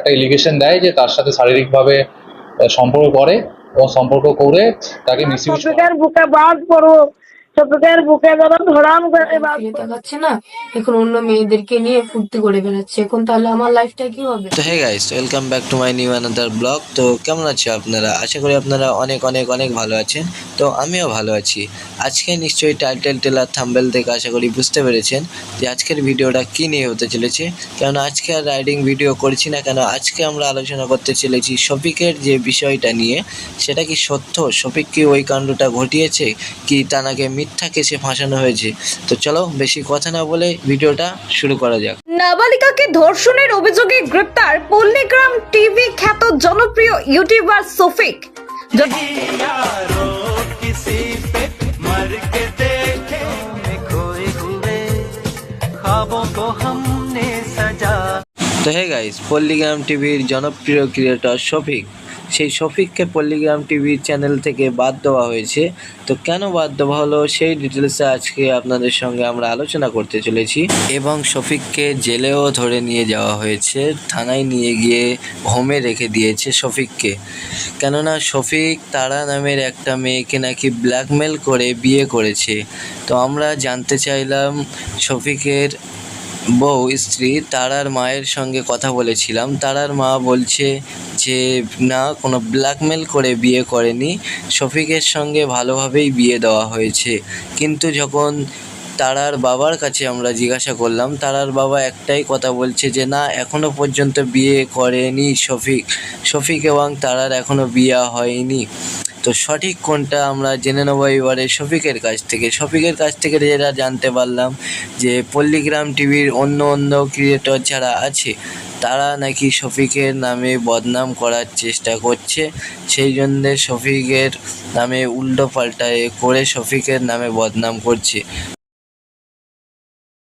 একটা এলিগেশন দেয় যে তার সাথে শারীরিকভাবে সম্পর্ক করে এবং সম্পর্ক করে তাকে মিসইউজ করে। বুকে বাদ পড়ো শফিকের বুকে যেন ধরাম করে বাদ না এখন অন্য মেয়েদেরকে নিয়ে ফুর্তি করে বেড়াচ্ছে। এখন তাহলে আমার লাইফটা কি হবে? তো hey guys welcome back to my new another blog তো কেমন আছো আপনারা? আশা করি আপনারা অনেক অনেক অনেক ভালো আছেন। তো আমিও ভালো আছি। আজকে নিশ্চয়ই টাইটেল টেলার থাম্বেল থেকে আশা করি বুঝতে পেরেছেন যে আজকের ভিডিওটা কী নিয়ে হতে চলেছে। কেন আজকে আর রাইডিং ভিডিও করছি না, কেন আজকে আমরা আলোচনা করতে চলেছি শফিকের যে বিষয়টা নিয়ে, সেটা কি সত্য? শফিক কি ওই কাণ্ডটা ঘটিয়েছে? কি তানাকে মিথ্যা কেসে ফাঁসানো হয়েছে? তো চলো বেশি কথা না বলে ভিডিওটা শুরু করা যাক। নাবালিকাকে ধর্ষণের অভিযোগে গ্রেপ্তার পল্লীগ্রাম টিভি খ্যাত জনপ্রিয় ইউটিউবার সফিক हमने सजा তো হে গাইস পল্লীগ্রাম টিভির জনপ্রিয় ক্রিয়েটর শফিক সেই শফিককে পল্লীগ্রাম টিভির চ্যানেল থেকে বাদ দেওয়া হয়েছে তো কেন বাদ দেওয়া হলো সেই ডিটেলসে আজকে আপনাদের সঙ্গে আমরা আলোচনা করতে চলেছি এবং শফিককে জেলেও ধরে নিয়ে যাওয়া হয়েছে থানায় নিয়ে গিয়ে হোমে রেখে দিয়েছে শফিককে কেননা শফিক তারা নামের একটা মেয়েকে নাকি ব্ল্যাকমেল করে বিয়ে করেছে তো আমরা জানতে চাইলাম শফিকের বউ, স্ত্রী, তারার মায়ের সঙ্গে কথা বলেছিলাম। তারার মা বলছে যে, না, কোনো ব্ল্যাকমেল করে বিয়ে করেনি। শফিকের সঙ্গে ভালোভাবেই বিয়ে দেওয়া হয়েছে। কিন্তু যখন তারার বাবার কাছে আমরা জিজ্ঞাসা করলাম, তারার বাবা একটাই কথা বলছে যে, না, এখনও পর্যন্ত বিয়ে করেনি শফিক। শফিক এবং তারার এখনও বিয়ে হয়নি। তো সঠিক কোনটা আমরা জেনে নেব এবারে শফিকের কাছ থেকে। শফিকের কাছ থেকে যেটা জানতে পারলাম যে পল্লিগ্রাম টিভির অন্য অন্য ক্রিয়েটর যারা আছে, তারা নাকি শফিকের নামে বদনাম করার চেষ্টা করছে। সেই জন্যে শফিকের নামে উল্টো পাল্টা করে শফিকের নামে বদনাম করছে।